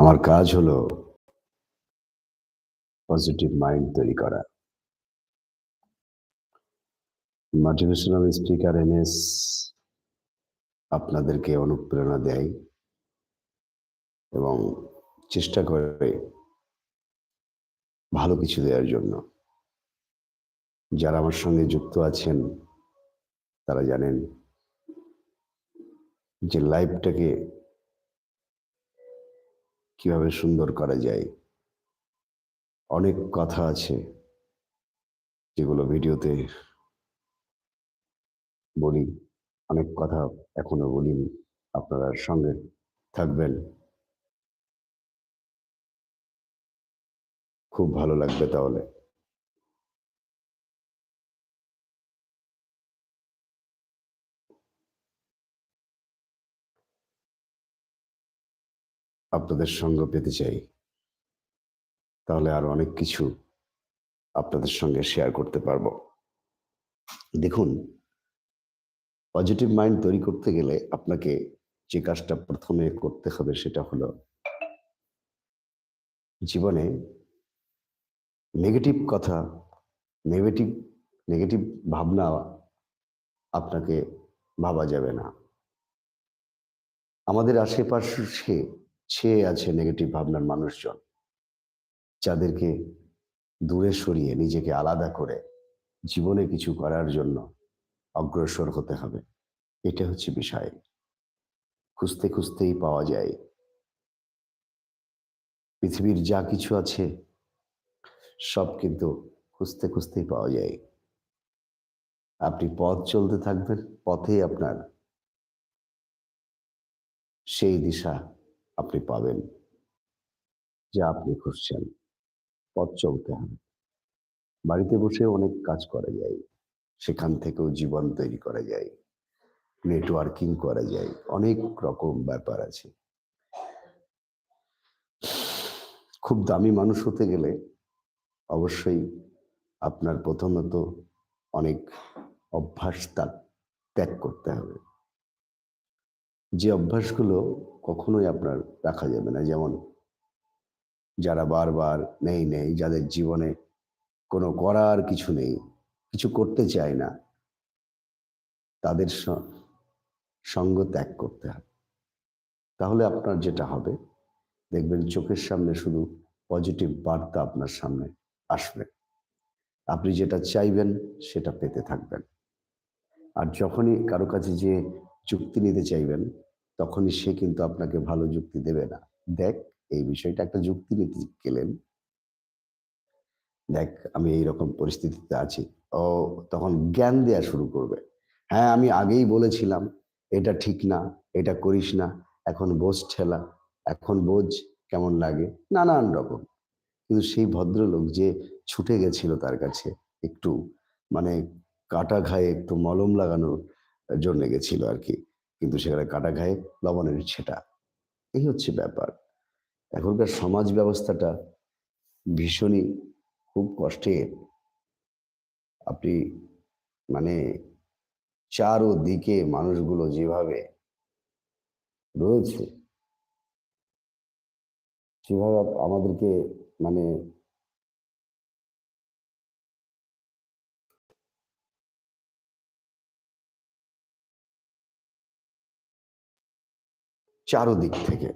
আমার কাজ হলো পজিটিভ মাইন্ড তৈরি করা। মোটিভেশনাল স্পিকার এনএস আপনাদেরকে অনুপ্রেরণা দেয় এবং চেষ্টা করে ভালো কিছু দেওয়ার জন্য। যারা আমার সঙ্গে যুক্ত আছেন, তারা জানেন যে লাইফটাকে কীভাবে সুন্দর করা যায়। অনেক কথা আছে যেগুলো ভিডিওতে বলি। অনেক কথা এখনও বলিনি। আপনারা সঙ্গে থাকবেন। খুব ভালো লাগবে তাহলে। আপনাদের সঙ্গ পেতে চাই, তাহলে আরও অনেক কিছু আপনাদের সঙ্গে শেয়ার করতে পারব। দেখুন পজিটিভ মাইন্ড তৈরি করতে গেলে আপনাকে যে কাজটা প্রথমে করতে হবে সেটা হলো জীবনে নেগেটিভ কথা নেগেটিভ নেগেটিভ ভাবনা আপনাকে ভাবা যাবে না। আমাদের আশেপাশে ছেয়ে আছে নেগেটিভ ভাবনার মানুষজন। যাদেরকে দূরে সরিয়ে নিজেকে আলাদা করে জীবনে কিছু করার জন্য অগ্রসর হতে হবে। এটা হচ্ছে বিষয়। খুঁজতে খুঁজতেই পাওয়া যায়। পৃথিবীর যা কিছু আছে, সব কিন্তু খুঁজতে খুঁজতেই পাওয়া যায়। আপনি পথ চলতে থাকবেন, পথেই আপনার সেই দিশা আপনি পাবেন। যা আপনি খুঁজছেন, পথ চলতে হবে। বাড়িতে বসে অনেক কাজ করা যায়। সেখান থেকেও জীবন তৈরি করা যায়। নেটওয়ার্কিং করা যায়। অনেক রকম ব্যাপার আছে। খুব দামি মানুষ হতে গেলে অবশ্যই আপনার প্রথমত অনেক অভ্যাস তার ত্যাগ করতে হবে। যে অভ্যাসগুলো কখনোই আপনার রাখা যাবে না। যেমন যারা বারবার নেই নেই, যাদের জীবনে কোনো করার কিছু নেই, কিছু করতে চায় না, তাদের সঙ্গ ত্যাগ করতে হবে তাহলে আপনার যেটা হবে, দেখবেন চোখের সামনে শুধু পজিটিভ বার্তা আপনার সামনে আসবে। আপনি যেটা চাইবেন, সেটা পেতে থাকবেন। আর যখনই কারও কাছে যে যুক্তি নিতে চাইবেন তখনই সে কিন্তু আপনাকে ভালো যুক্তি দেবে না। দেখ, এই বিষয়টা একটা যুক্তি নিতে গেলেন দেখ, আমি এই রকম পরিস্থিতিতে আছি। ও তখন জ্ঞান দেয়া শুরু করবে। হ্যাঁ আমি আগেই বলেছিলাম, এটা ঠিক না, এটা করিস না, এখন বোঝ ঠেলা, এখন বোঝ কেমন লাগে, নানান রকম। কিন্তু সেই ভদ্রলোক যে ছুটে গেছিল তার কাছে একটু মানে কাটা ঘায়ে একটু মলম লাগানোর জন্য গেছিল আর কি। কিন্তু সেখানে কাটা ঘায়ে লবণের ছেটা। এই হচ্ছে ব্যাপার। এখনকার সমাজ ব্যবস্থাটা ভীষণই খুব কষ্টের আপনি মানে চারো দিকে মানুষগুলো যেভাবে রয়েছে, সেভাবে আমাদেরকে মানে চারোদিক থেকে।